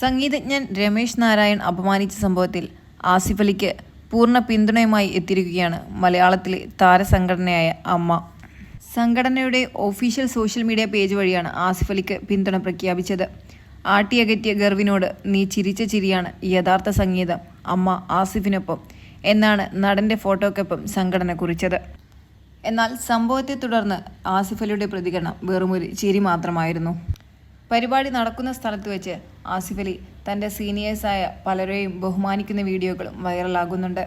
സംഗീതജ്ഞൻ രമേശ് നാരായൺ അപമാനിച്ച സംഭവത്തിൽ ആസിഫ് അലിക്ക് പൂർണ പിന്തുണയുമായി എത്തിയിരിക്കുകയാണ് മലയാളത്തിലെ താരസംഘടനയായ അമ്മ. സംഘടനയുടെ ഒഫീഷ്യൽ സോഷ്യൽ മീഡിയ പേജ് വഴിയാണ് ആസിഫ് അലിക്ക് പിന്തുണ പ്രഖ്യാപിച്ചത്. ആട്ടിയകറ്റിയ ഗർവിനോട് നീ ചിരിച്ച ചിരിയാണ് യഥാർത്ഥ സംഗീതം അമ്മ ആസിഫിനൊപ്പം എന്നാണ് നടന്റെ ഫോട്ടോക്കൊപ്പം സംഘടന കുറിച്ചത്. എന്നാൽ സംഭവത്തെ തുടർന്ന് ആസിഫലിയുടെ പ്രതികരണം വെറുമൊരു ചിരി മാത്രമായിരുന്നു. പരിപാടി നടക്കുന്ന സ്ഥലത്ത് വെച്ച് ആസിഫ് അലി തന്റെ സീനിയേഴ്സായ പലരെയും ബഹുമാനിക്കുന്ന വീഡിയോകളും വൈറലാകുന്നുണ്ട്.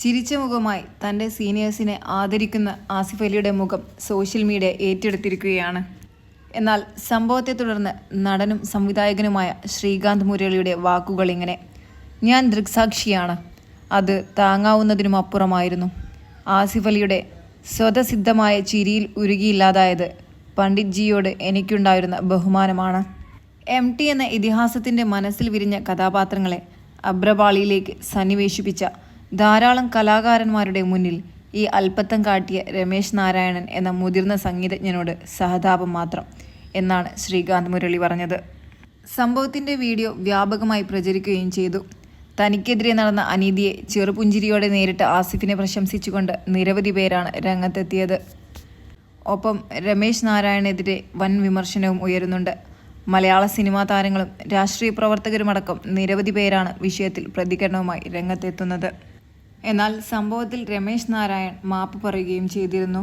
ചിരിച്ച മുഖമായി തന്റെ സീനിയേഴ്സിനെ ആദരിക്കുന്ന ആസിഫ് അലിയുടെ മുഖം സോഷ്യൽ മീഡിയ ഏറ്റെടുത്തിരിക്കുകയാണ്. എന്നാൽ സംഭവത്തെ തുടർന്ന് നടനും സംവിധായകനുമായ ശ്രീകാന്ത് മുരളിയുടെ വാക്കുകൾ ഇങ്ങനെ ഞാൻ ദൃക്സാക്ഷിയാണ്. അത് താങ്ങാവുന്നതിനും അപ്പുറമായിരുന്നു. ആസിഫ് അലിയുടെ സ്വതസിദ്ധമായ ചിരിയിൽ ഉരുകിയില്ലാതായത് പണ്ഡിറ്റ് ജിയോട് എനിക്കുണ്ടായിരുന്ന ബഹുമാനമാണ്. എം ടി എന്ന ഇതിഹാസത്തിന്റെ മനസ്സിൽ വിരിഞ്ഞ കഥാപാത്രങ്ങളെ അബ്രപാളിയിലേക്ക് സന്നിവേശിപ്പിച്ച ധാരാളം കലാകാരന്മാരുടെ മുന്നിൽ ഈ അല്പത്തം കാട്ടിയ രമേശ് നാരായണൻ എന്ന മുതിർന്ന സംഗീതജ്ഞനോട് സഹതാപം മാത്രം എന്നാണ് ശ്രീകാന്ത് മുരളി പറഞ്ഞത്. സംഭവത്തിന്റെ വീഡിയോ വ്യാപകമായി പ്രചരിക്കുകയും ചെയ്തു. തനിക്കെതിരെ നടന്ന അനീതിയെ ചെറുപുഞ്ചിരിയോടെ നേരിട്ട് ആസിഫിനെ പ്രശംസിച്ചുകൊണ്ട് നിരവധി പേരാണ് രംഗത്തെത്തിയത്. ഒപ്പം രമേശ് നാരായണെതിരെ വൻ വിമർശനവും ഉയരുന്നുണ്ട്. മലയാള സിനിമാ താരങ്ങളും രാഷ്ട്രീയ പ്രവർത്തകരുമടക്കം നിരവധി പേരാണ് വിഷയത്തിൽ പ്രതികരണവുമായി രംഗത്തെത്തുന്നത്. എന്നാൽ സംഭവത്തിൽ രമേശ് നാരായൺ മാപ്പ് പറയുകയും ചെയ്തിരുന്നു.